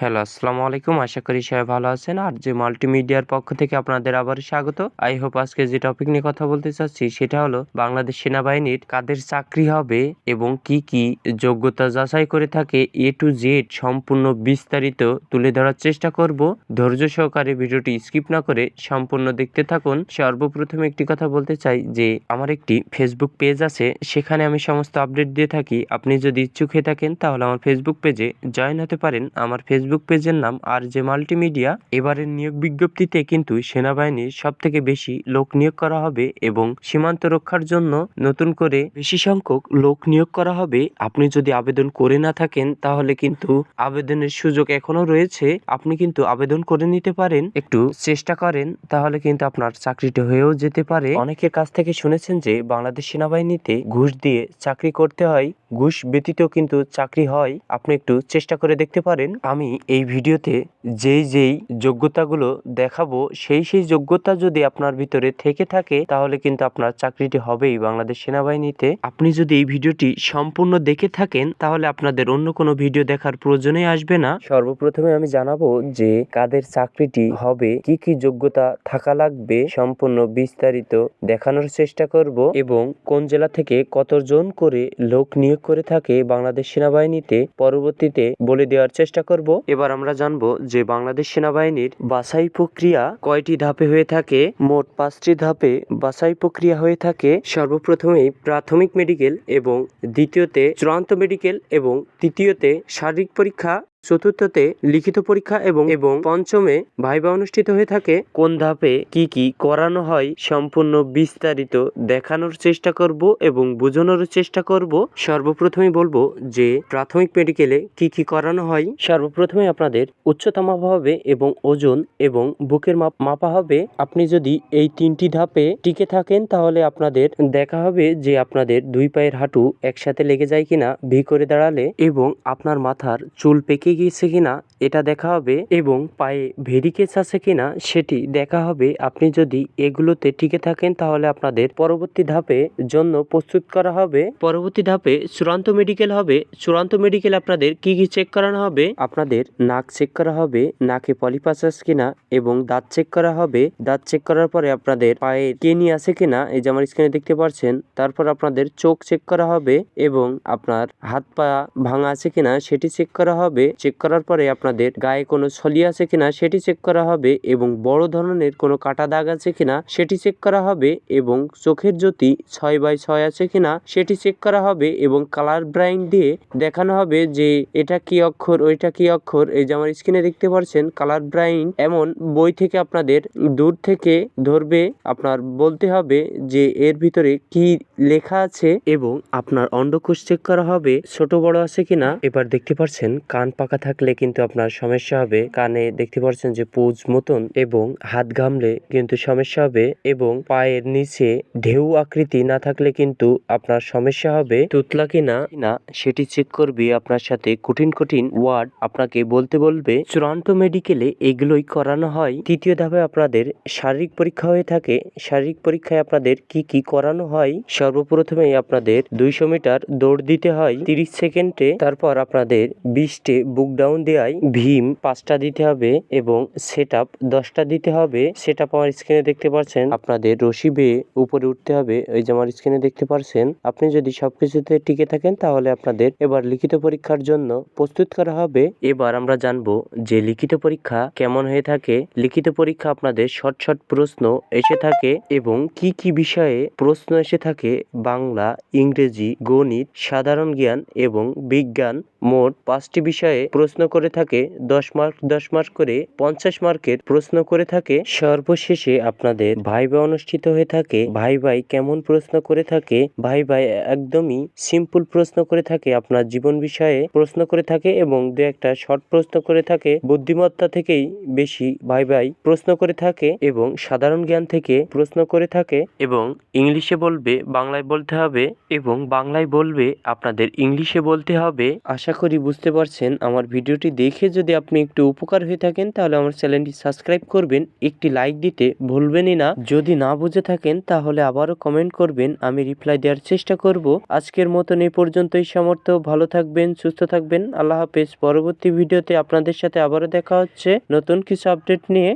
Hello, আসসালামু আলাইকুম। আশা করি সবাই ভালো আছেন। আর যে মাল্টিমিডিয়ার পক্ষ থেকে আপনাদের আবার স্বাগত আই হোপ আজকে যে টপিক নিয়ে কথা বলতে চাচ্ছি, সেটা হলো বাংলাদেশ সেনাবাহিনীর কাদের চাকরি হবে এবং কি কি যোগ্যতা যাচাই করে থাকে এ টু জেড সম্পূর্ণ বিস্তারিত তুলে ধরার চেষ্টা করব। ধৈর্য সহকারে ভিডিওটি স্কিপ না করে সম্পূর্ণ দেখতে থাকুন। সর্বপ্রথমে একটি কথা বলতে চাই যে, আমার একটি ফেসবুক পেজ আছে, সেখানে আমি সমস্ত আপডেট দিয়ে থাকি। আপনি যদি ইচ্ছুক হয়ে থাকেন, তাহলে আমার ফেসবুক পেজে জয়েন হতে পারেন। আমার ফেসবুক পেজের নাম আর যে মাল্টিমিডিয়া, এবারের নিয়োগ বিজ্ঞপ্তিতে কিন্তু সেনাবাহিনীর সব থেকে বেশি লোক নিয়োগ করা হবে এবং সীমান্ত রক্ষার জন্য নতুন করে বেশি সংখ্যক লোক নিয়োগ করা হবে। আপনি যদি আবেদন করে না থাকেন, তাহলে কিন্তু আবেদনের সুযোগ এখনও রয়েছে। আপনি কিন্তু আবেদন করে নিতে পারেন। একটু চেষ্টা করেন, তাহলে কিন্তু আপনার চাকরিটি হয়েও যেতে পারে। অনেকের কাছ থেকে শুনেছেন যে, বাংলাদেশ সেনাবাহিনীতে ঘুষ দিয়ে চাকরি করতে হয়। ঘুষ ব্যতীত কিন্তু চাকরি হয়। আপনি একটু চেষ্টা করে দেখতে পারেন। আমি এই ভিডিওতে যেই যেই যোগ্যতাগুলো দেখাবো, সেই সেই যোগ্যতা যদি আপনার ভিতরে থেকে থাকে, তাহলে কিন্তু আপনার চাকরিটি হবেই বাংলাদেশ সেনাবাহিনীতে। আপনি যদি এই ভিডিওটি সম্পূর্ণ দেখে থাকেন, তাহলে আপনাদের অন্য কোনো ভিডিও দেখার প্রয়োজনই আসবে না। সর্বপ্রথমে আমি জানাব যে কাদের চাকরিটি হবে, কি কি যোগ্যতা থাকা লাগবে, সম্পূর্ণ বিস্তারিত দেখানোর চেষ্টা করব এবং কোন জেলা থেকে কতজন করে লোক নিয়োগ করে থাকে বাংলাদেশ সেনাবাহিনীতে পরবর্তীতে বলে দেওয়ার চেষ্টা করব। এবার আমরা জানব যে বাংলাদেশ সেনাবাহিনীর বাছাই প্রক্রিয়া কয়টি ধাপে হয়ে থাকে। মোট পাঁচটি ধাপে বাছাই প্রক্রিয়া হয়ে থাকে। সর্বপ্রথমেই প্রাথমিক মেডিকেল এবং দ্বিতীয়তে চূড়ান্ত মেডিকেল এবং তৃতীয়তে শারীরিক পরীক্ষা চতুর্থতে লিখিত পরীক্ষা এবং এবং পঞ্চমে ভাইবা অনুষ্ঠিত হয়ে থাকে। কোন ধাপে কি কি করানো হয় সম্পূর্ণ বিস্তারিত দেখানোর চেষ্টা করব এবং বোঝানোর চেষ্টা করব। সর্বপ্রথমে বলব যে প্রাথমিক মেডিকেলে কি কি করানো হয়। সর্বপ্রথমে আপনাদের উচ্চতা মাপা হবে এবং ওজন এবং বুকের মাপ মাপা হবে। আপনি যদি এই তিনটি ধাপে টিকে থাকেন তাহলে আপনাদের দেখা হবে যে আপনাদের দুই পায়ের হাঁটু একসাথে লেগে যায় কিনা ভি করে দাঁড়ালে এবং আপনার মাথার চুল পেকে গিয়েছে কিনা, এটা দেখা হবে এবং পায়ে ভেরিকেস আছে কিনা, সেটি দেখা হবে। আপনি যদি এগুলোতে টিকে থাকেন, তাহলে আপনাদের পরবর্তী ধাপে জন্য প্রস্তুত করা হবে। পরবর্তী ধাপে চূড়ান্ত মেডিকেল হবে। চূড়ান্ত মেডিকেল আপনাদের কি কি চেক করানো হবে? আপনাদের নাক চেক করা হবে, নাকে পলিপাস আছে কিনা এবং দাঁত চেক করা হবে। দাঁত চেক করার পরে আপনাদের পায়ে কেনি আছে কিনা, এই যে আমার স্ক্রিনে দেখতে পাচ্ছেন, তারপর আপনাদের চোখ চেক করা হবে এবং আপনার হাত পা ভাঙা আছে কিনা, সেটি চেক করা হবে। করার পরে আপনাদের গায়ে কোনো ছলি আছে কিনা সেটি চেক করা হবে এবং বড় ধরনের কোনো কাটা দাগ আছে কিনা সেটি চেক করা হবে এবং চোখের জ্যোতি ছয় বাই ছয় আছে কিনা সেটি চেক করা হবে এবং কালার ব্রাইন দিয়ে দেখানো হবে যে এটা কি অক্ষর, ওইটা কি অক্ষর। এই যে আমার স্ক্রিনে দেখতে পাচ্ছেন কালার ব্রাইন এমন বই থেকে আপনাদের দূর থেকে ধরবে। আপনার বলতে হবে যে এর ভিতরে কি লেখা আছে এবং আপনার অন্ডকোষ চেক করা হবে, ছোট বড় আছে কিনা। এবার দেখতে পাচ্ছেন, কান পাকা থাকলে কিন্তু আপনার সমস্যা হবে। কানে দেখতে পাচ্ছেন যে পুজ মতন এবং হাত ঘামলে কিন্তু সমস্যা হবে এবং পায়ের নিচে ঢেউ আকৃতি না থাকলে কিন্তু আপনার সমস্যা হবে। তুতলা কিনা, না, সেটি চেক করবে আপনার সাথে কঠিন কঠিন ওয়ার্ড আপনাকে বলতে বলবে। চূড়ান্ত মেডিকেলে এগুলোই করানো হয়। তৃতীয় ধাপে আপনাদের শারীরিক পরীক্ষা হয়ে থাকে। শারীরিক পরীক্ষায় আপনাদের কি কি করানো হয়? সর্বপ্রথমেই আপনাদের দুইশো মিটার দৌড় দিতে হয়। তিরিশ সেকেন্ডে। তারপর আপনাদের বিশটে বুক ডাউন দেওয়ায় ভীম পাঁচটা দিতে হবে এবং সেট আপ দশটা দিতে হবে। সেট আপ আমার স্ক্রিনে দেখতে পাচ্ছেন আপনাদের রশি বেয়ে উপরে উঠতে হবে। ওই যে আমার স্ক্রিনে দেখতে পাচ্ছেন আপনি যদি সবকিছুতে টিকে থাকেন তাহলে আপনাদের এবার লিখিত পরীক্ষার জন্য প্রস্তুত করা হবে। এবার আমরা জানব যে লিখিত পরীক্ষা কেমন হয়ে থাকে। লিখিত পরীক্ষা আপনাদের শর্ট শর্ট প্রশ্ন এসে থাকে এবং কি কি বিষয়ে প্রশ্ন এসে থাকে। বাংলা, ইংরেজি, গণিত, সাধারণ জ্ঞান এবং বিজ্ঞান মোট পাঁচটি বিষয়ে প্রশ্ন করে থাকে, দশ মার্ক দশ মার্ক করে পঞ্চাশ মার্কের প্রশ্ন করে থাকে। সর্বশেষে আপনাদের ভাই ভাই অনুষ্ঠিত হয়ে থাকে, ভাই ভাই কেমন প্রশ্ন করে থাকে, ভাই ভাই একদমই সিম্পল প্রশ্ন করে থাকে আপনার জীবন বিষয়ে, প্রশ্ন করে থাকে এবং দু একটা শর্ট প্রশ্ন করে থাকে। বুদ্ধিমত্তা থেকেই বেশি ভাই ভাই প্রশ্ন করে থাকে এবং সাধারণ জ্ঞান থেকে প্রশ্ন করে থাকে এবং ইংলিশে বলবে, বাংলায় বলতে হবে এবং বাংলায় বলবে, আপনাদের ইংলিশে বলতে হবে। আশা করি বুঝতে পারছেন আমার আমার ভিডিওটি দেখে যদি আপনি একটু উপকার হয়ে থাকেন, তাহলে আমার চ্যানেলটি সাবস্ক্রাইব করবেন। একটি লাইক দিতে ভুলবেনই না। যদি না বুঝে থাকেন, তাহলে আবারও কমেন্ট করবেন, আমি রিপ্লাই দেওয়ার চেষ্টা করব। আজকের মতন এই পর্যন্তই সামর্থ্য। ভালো থাকবেন, সুস্থ থাকবেন। আল্লাহ হাফেজ। পরবর্তী ভিডিওতে আপনাদের সাথে আবারও দেখা হচ্ছে। নতুন কিছু আপডেট নিয়ে